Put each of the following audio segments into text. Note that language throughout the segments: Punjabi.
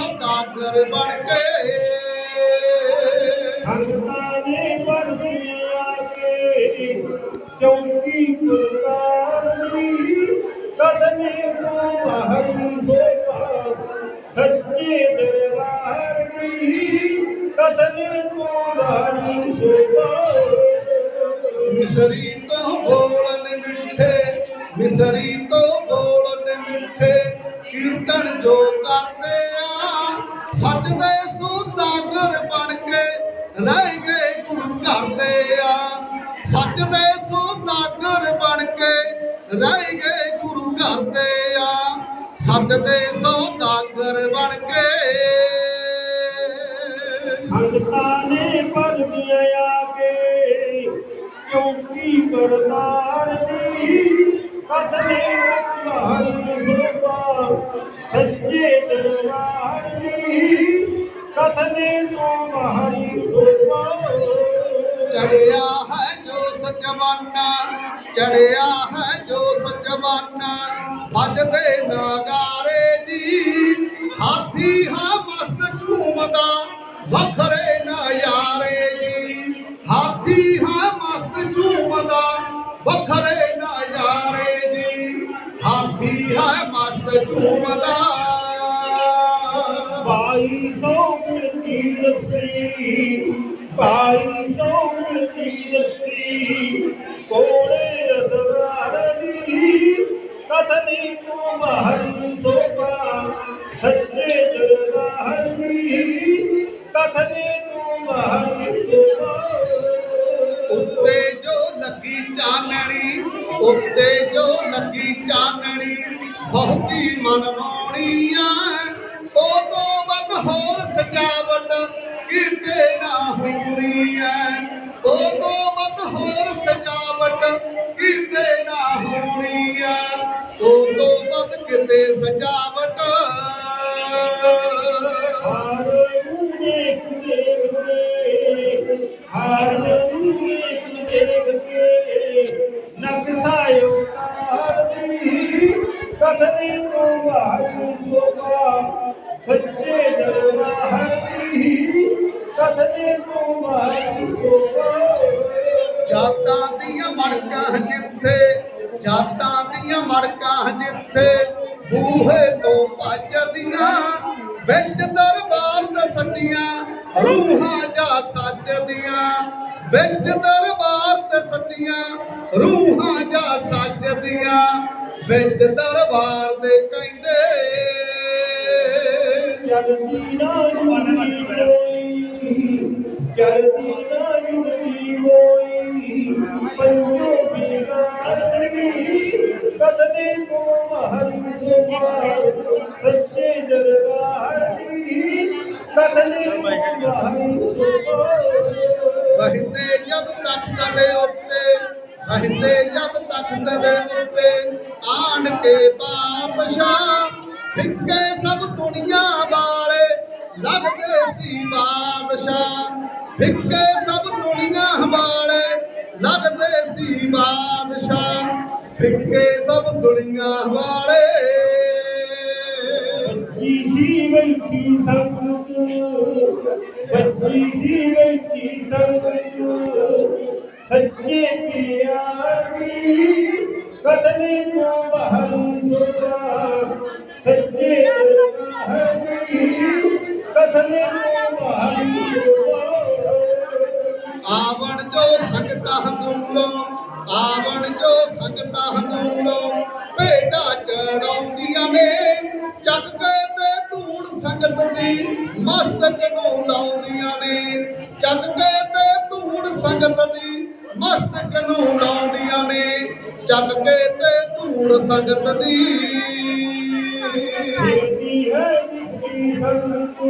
ਸੌਦਾਗਰ ਬਣ ਕੇ। ਸੰਗਤਾਂ ਨੇ ਪਰਦਿਆ ਕੇ ਚੌਂਕੀ ਗੁਰਦਾਰ ਦੀ ਕਦਮੇ ਤੋਂ ਮਹਰੀ ਸੋਪਾ ਸੱਚੇ ਦਰਬਾਰ ਦੀ ਕਦਮੇ ਤੋਂ ਮਹਰੀ ਸੋਪਾ ਮਿਸਰੀ ਤੋਂ ਬੋਲਣ ਮਿੱਠੇ ਮਿਸਰੀ ਤੋਂ ਬੋਲਣ ਮਿੱਠੇ ਕੀਰਤਨ ਜੋ ਕਰਦੇ ਆ ਸੱਚ ਦੇ ਸੌਦਾਗਰ ਬਣ ਕੇ ਰਹਿ ਗਏ ਗੁਰੂ ਘਰ ਦੇ ਆ। ਸੱਚ ਦੇ ਸੌਦਾਗਰ ਬਣ ਕੇ। ਸੰਗਤਾਂ ਨੇ ਪਰਦਿਆ ਕੇ ਚੌਂਕੀ ਗੁਰਦਾਰ ਦੀ ਕਦਮੇ ਤੋਂ ਮਹਰੀ ਸੋਪਾ ਸੱਚੇ ਦਰਬਾਰ ਦੀ ਕਥਨੇ ਤੋਂ ਮਹਰੀ ਸੋਪਾ ਚੜਿਆ ਹੈ ਜੋ ਸਜਵਾਨਾ ਚੜਿਆ ਹੈ ਜੋ ਸਜਵਾਨਾ ਵੱਜਦੇ ਨਗਾਰੇ ਜੀ, ਹਾਥੀ ਹਾਂ ਮਸਤ ਝੂਮਦਾ, ਵੱਖਰੇ ਯਾਰੇ ਜੀ। ਹਾਥੀ ਹਾਂ ਮਸਤ ਝੂਮਦਾ, ਵੱਖਰੇ ਨਜ਼ਾਰੇ ਜੀ। ਹਾਥੀ ਹੈ ਮਸਤ ਝੂਮਦਾ। ਬਾਈ ਸੌ ਮਿਲਤੀ ਲੱਸੀ। ਬਾਈ ਸੌ ਮਿਲਤੀ ਲੱਸੀ ਕੋਲੇ ਅਸਰਾਰ ਦੀ ਕਥਨੀ ਤੂੰ ਮਹਰੀ ਸੋਪਾ ਸੱਚੇ ਦਰਬਾਰ ਦੀ ਕਥਨੀ ਤੂੰ ਮਹਰੀ ਸੋਪਾ ਉੱਤੇ ਜੋ ਲੱਗੀ ਚਾਨਣੀ, ਉੱਤੇ ਜੋ ਲੱਗੀ ਚਾਨਣੀ, ਬਹੁਤੀ ਮਨਵਾਉਣੀ ਆ ਕਿਤੇ ਨਾ ਹੋਣੀ ਐ ਉਹ ਤੋਂ ਵੱਧ ਕਿਤੇ ਸਜਾਵਟ ਹਾਰ ਨੂੰ ਦੇਖ ਦੇਖ ਕੇ ਹਾਰ ਨੂੰ ਦੇਖ ਦੇਖ ਕੇ ਨਕਸਾਇਓ ਕਾਰਦੀ ਕਥਨੇ ਤੋਂ ਵਾਹੀ ਸੋਗਾ ਸੱਚੇ ਦਰਬਾਰ ਦੀ ਕਥਨੇ ਤੋਂ ਵਾਹੀ ਸੋਗਾ ਜਾਤਾਂ ਦੀਆਂ ਮੜਕਾਂ ਜਿੱਥੇ, ਜਾਤਾਂ ਦੀਆਂ ਮੜਕਾਂ ਜਿੱਥੇ, ਬੂਹੇ ਤੋਂ ਭੱਜਦੀਆਂ ਵਿੱਚ ਦਰਬਾਰ ਦਾ ਸੱਚੀਆਂ ਰੂਹਾਂ ਜਾ ਸੱਜਦੀਆਂ ਵਿੱਚ ਦਰਬਾਰ ਤੇ ਸੱਚੀਆਂ ਰੂਹਾਂ ਜਾ ਸੱਜਦੀਆਂ ਵਿੱਚ ਦਰਬਾਰ ਦੇ ਕਹਿੰਦੇ ਚਲਦੀ ਨਾ ਜੁੜੀ ਕੋਈ ਸੱਚੇ ਦਰਬਾਰ ਦੀ ਕਦਨੇ ਕੋ ਮਹਰੀ ਜਦ ਤਖਤ ਦੇ ਉੱਤੇ, ਵਹਿੰਦੇ ਜਦ ਤਖਤ ਦੇ ਉੱਤੇ। ਆਣ ਕੇ ਬਾਦਸ਼ਾਹ ਫਿੱਕੇ ਸਭ ਦੁਨੀਆ ਵਾਲੇ, ਲੱਗਦੇ ਸੀ ਬਾਦਸ਼ਾਹ। ਫਿੱਕੇ ਸਭ ਦੁਨੀਆ ਵਾਲੇ, ਲੱਗਦੇ ਸੀ ਬਾਦਸ਼ਾਹ। ਫਿੱਕੇ ਸਭ ਦੁਨੀਆ ਵਾਲੇ। ਬੱਚੀ ਸੀ ਬੈਠੀ ਸੰਗਤ ਬੱਚੀ ਸੀ ਬੈਠੀ ਸੰਗਤ ਸੱਚੇ ਪਿਆਰੀ ਕਦਨੇ ਕੋ ਬਹਰ ਸੋਦਾ ਸੱਚੇ ਦਰਬਾਰੀ ਕਦਨੇ ਕੋ ਬਹਰ ਸੋਦਾ ਆਵਣ ਜੋ ਸੰਗਤਾਂ ਦੂਰੋਂ ਆਵਣ ਜੋ ਸੰਗਤਾਂ ਦੂਰੋਂ ਭੇਡਾਂ ਚੜਾਉਂਦੀਆਂ ਨੇ। ਚੱਕ ਕੇ ਤੇ ਧੂੜ ਸੰਗਤ ਦੀ ਮਸਤਕ ਨੂੰ ਲਾਉਂਦੀਆਂ ਨੇ। ਚੱਕ ਕੇ ਤੇ ਧੂੜ ਸੰਗਤ ਦੀ ਮਸਤਕ ਨੂੰ ਲਾਉਂਦੀਆਂ ਨੇ। ਚੱਕ ਕੇ ਤੇ ਧੂੜ ਸੰਗਤ ਦੀ ਦੇਤੀ ਹੈ ਜਿਸਕੀ ਸੰਗਤ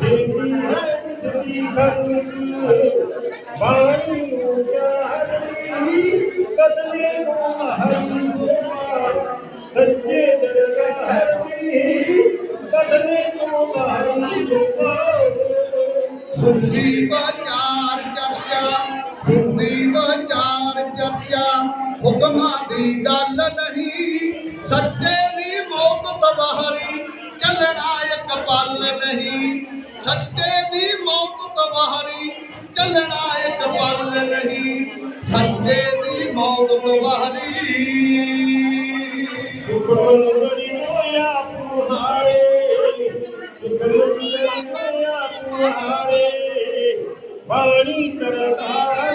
ਦੇਤੀ ਹੈ ਜਿਸਕੀ ਸੰਗਤ ਬਾਣੀ ਉਜਾੜੀ ਹੁੰਦੀ ਵਿਚਾਰ ਚਰਚਾ ਹੁੰਦੀ ਵਿਚਾਰ ਚਰਚਾ, ਹੁਕਮਾਂ ਦੀ ਗੱਲ ਨਹੀਂ, ਸੱਚੇ ਦੀ ਮੌਤ ਤਬਾਹਰੀ ਚੱਲਣਾ ਇੱਕ ਪਲ ਨਹੀਂ, ਸੱਚੇ ਦੀ ਮੌਤ ਤਬਾਹਰੀ ਚੱਲਣਾ ਇੱਕ ਪਲ ਨਹੀਂ, ਸੱਚੇ ਦੀ ਮੌਤ ਤਬਾਹਰੀ ਸੁਖਮੰਦਰੀ ਹੋਇਆ ਪੁਹਾਰੇ ਸੁਖਮੰਦਰੀ ਹੋਇਆ ਪੁਹਾਰੇ ਬਾਣੀ ਤਰਕਾਰ